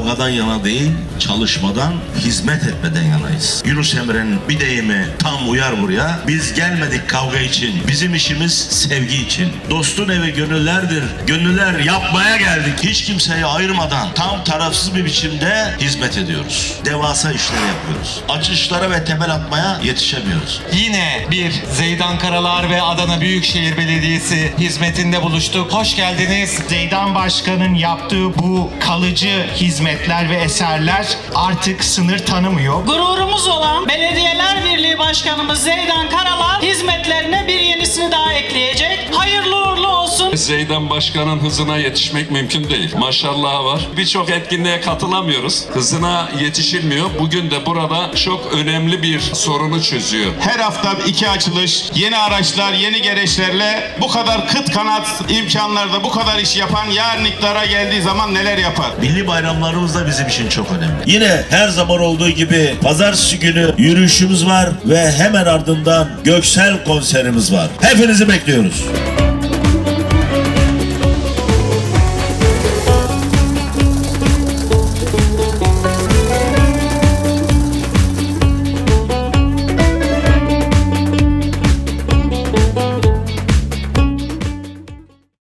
kavgadan yana değil, çalışmadan, hizmet etmeden yanayız. Yunus Emre'nin bir deyimi tam uyar buraya. Biz gelmedik kavga için, bizim işimiz sevgi için. Dostun evi gönüllerdir, gönüller yapmaya geldik. Hiç kimseyi ayırmadan tam tarafsız bir biçimde hizmet ediyoruz. Devasa işler yapıyoruz. Açışlara ve temel atmaya yetişemiyoruz. Yine bir Zeydan Karalar ve Adana Büyükşehir Belediyesi hizmetinde buluştuk. Hoş geldiniz. Zeydan Başkan'ın yaptığı bu kalıcı hizmetler ve eserler artık sınır tanımıyor. Gururumuz olan Belediyeler Birliği Başkanımız Zeydan Karalar hizmetlerine bir Zeydan Başkan'ın hızına yetişmek mümkün değil. Maşallah var. Birçok etkinliğe katılamıyoruz. Hızına yetişilmiyor. Bugün de burada çok önemli bir sorunu çözüyor. Her hafta iki açılış, yeni araçlar, yeni gereçlerle bu kadar kıt kanat imkanlarda bu kadar iş yapan yarın iktidara geldiği zaman neler yapar? Milli bayramlarımız da bizim için çok önemli. Yine her zaman olduğu gibi pazartesi günü yürüyüşümüz var ve hemen ardından Göksel konserimiz var. Hepinizi bekliyoruz.